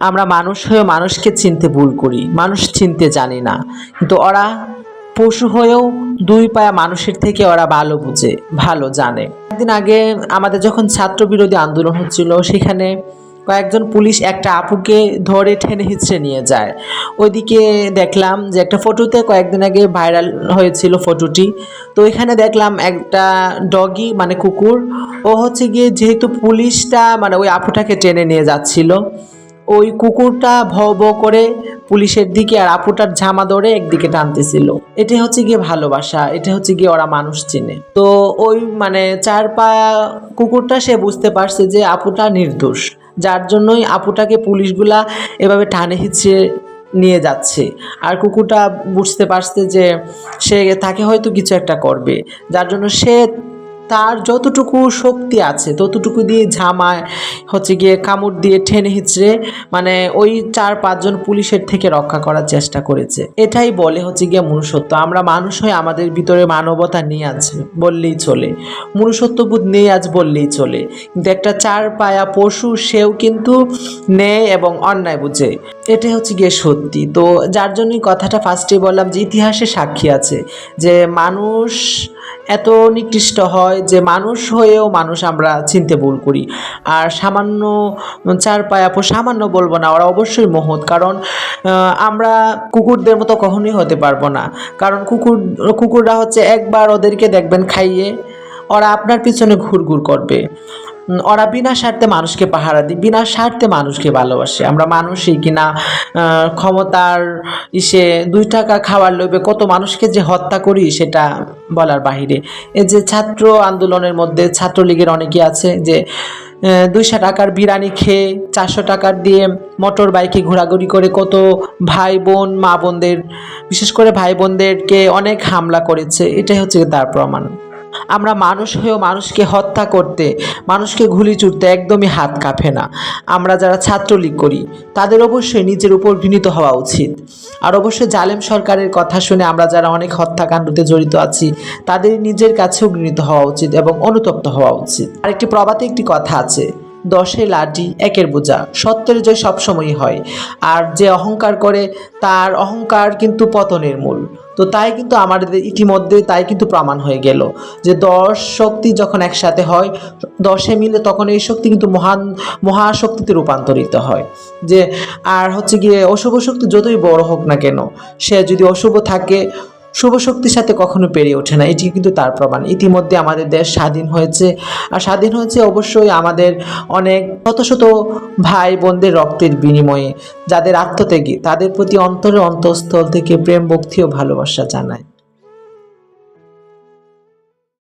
আমরা মানুষ হয়েও মানুষকে চিনতে ভুল করি, মানুষ চিনতে জানি না। কিন্তু ওরা পশু হয়েও দুই পায়া মানুষের থেকে ওরা ভালো বুঝে, ভালো জানে। একদিন আগে আমাদের যখন ছাত্র বিরোধী আন্দোলন হচ্ছিল, সেখানে কয়েকজন পুলিশ একটা আপুকে ধরে ঠেনে হিচড়ে নিয়ে যায়। ওইদিকে দেখলাম যে একটা ফটোতে কয়েকদিন আগে ভাইরাল হয়েছিল ফটোটি। তো এখানে দেখলাম একটা ডগি মানে কুকুর। ও হচ্ছে গিয়ে যেহেতু পুলিশটা মানে ওই আপুটাকে টেনে নিয়ে যাচ্ছিল ওই কুকুরটা ভৌ ভৌ করে পুলিশের দিকে আর আপুটার ঝামা ধরে একদিকে টানতেছিল। এটা হচ্ছে গিয়ে ভালোবাসা, এটা হচ্ছে গিয়ে ওরা মানুষ চিনে। তো ওই মানে চার পা কুকুরটা সে বুঝতে পারছে যে আপুটা নির্দোষ, যার জন্যই আপুটাকে পুলিশগুলা এভাবে টানে হিচড়ে নিয়ে যাচ্ছে। আর কুকুরটা বুঝতে পারছে যে সে, তাকে হয়তো কিছু একটা করবে, যার জন্য সে তার যতটুকু শক্তি আছে, ততটুকু দিয়ে ঝামায় হচ্ছে গিয়ে কামড় দিয়ে ঠেনে হিচড়ে মানে ওই চার পাঁচজন পুলিশের থেকে রক্ষা করার চেষ্টা করেছে। এটাই বলে হচ্ছে গিয়ে মনুষ্যত্ব। আমরা মানুষ হয়ে আমাদের ভিতরে মানবতা নিয়ে আছে বললেই চলে। মনুষ্যত্ববোধ নেই আজ, বললেই চলে। কিন্তু একটা চার পায়া পশু, সেও কিন্তু নেয় এবং অন্যায় বুঝে। এটাই হচ্ছে গিয়ে সত্যি। তো যার জন্যই কথাটা ফার্স্টে বললাম যে ইতিহাসে সাক্ষী আছে যে মানুষ এত নিকৃষ্ট হয় যে মানুষ হয়েও মানুষ আমরা চিনতে ভুল করি। আর সামান্য চার পায়ে আপ, সামান্য বলব না, ওরা অবশ্যই মহৎ। কারণ আমরা কুকুরদের মতো কখনোই হতে পারব না। কারণ কুকুর, কুকুররা হচ্ছে একবার ওদেরকে দেখবেন খাইয়ে, ওরা আপনার পিছনে ঘুরঘুর করবে। ওরা বিনা স্বার্থে মানুষকে পাহারা দিই বিনা স্বার্থে মানুষকে ভালোবাসে। আমরা মানুষই কিনা ক্ষমতার ইসে দুই টাকা খাওয়ার লোভে কত মানুষকে যে হত্যা করি সেটা বলার বাহিরে। এই যে ছাত্র আন্দোলনের মধ্যে ছাত্রলীগের অনেকে আছে যে দুইশো টাকার বিরিয়ানি খেয়ে চারশো টাকার দিয়ে মোটর বাইকে ঘোরাঘুরি করে কত ভাই বোন, মা বোনদের, বিশেষ করে ভাই বোনদেরকে অনেক হামলা করেছে। এটাই হচ্ছে তার প্রমাণ। আমরা মানুষ হয়েও মানুষকে হত্যা করতে, মানুষকে ঘুলি চুরতে একদমই হাত কাঁপে না। আমরা যারা ছাত্রলীগ করি, তাদের অবশ্যই নিজের উপর ঘৃণীত হওয়া উচিত। আর অবশ্যই জালেম সরকারের কথা শুনে আমরা যারা অনেক হত্যাকাণ্ডতে জড়িত আছি, তাদের নিজের কাছেও ঘৃণিত হওয়া উচিত এবং অনুতপ্ত হওয়া উচিত। আর একটি প্রবাদে একটি কথা আছে দশে লাঠি একের বোঝা, সত্যের জয় সবসময়ই হয়। আর যে অহংকার করে, তার অহংকার কিন্তু পতনের মূল। তো তাই কিন্তু আমাদের ইতিমধ্যে তাই কিন্তু প্রমাণ হয়ে গেল যে দশ শক্তি যখন একসাথে হয়, দশে মিলে তখন এই শক্তি কিন্তু মহান, মহাশক্তিতে রূপান্তরিত হয়। যে, আর হচ্ছে গিয়ে অশুভ শক্তি যতই বড় হোক না কেন, সে যদি অশুভ থাকে শুভ শক্তির সাথে কখনো পেরিয়ে ওঠে না। এটি কিন্তু তার প্রমাণ। ইতিমধ্যে আমাদের দেশ স্বাধীন হয়েছে। আর স্বাধীন হয়েছে অবশ্যই আমাদের অনেক শত শত ভাই বোনদের রক্তের বিনিময়ে, যাদের আত্মত্যাগী, তাদের প্রতি অন্তরে অন্তঃস্থল থেকে প্রেম, ভক্তি ও ভালোবাসা জানায়।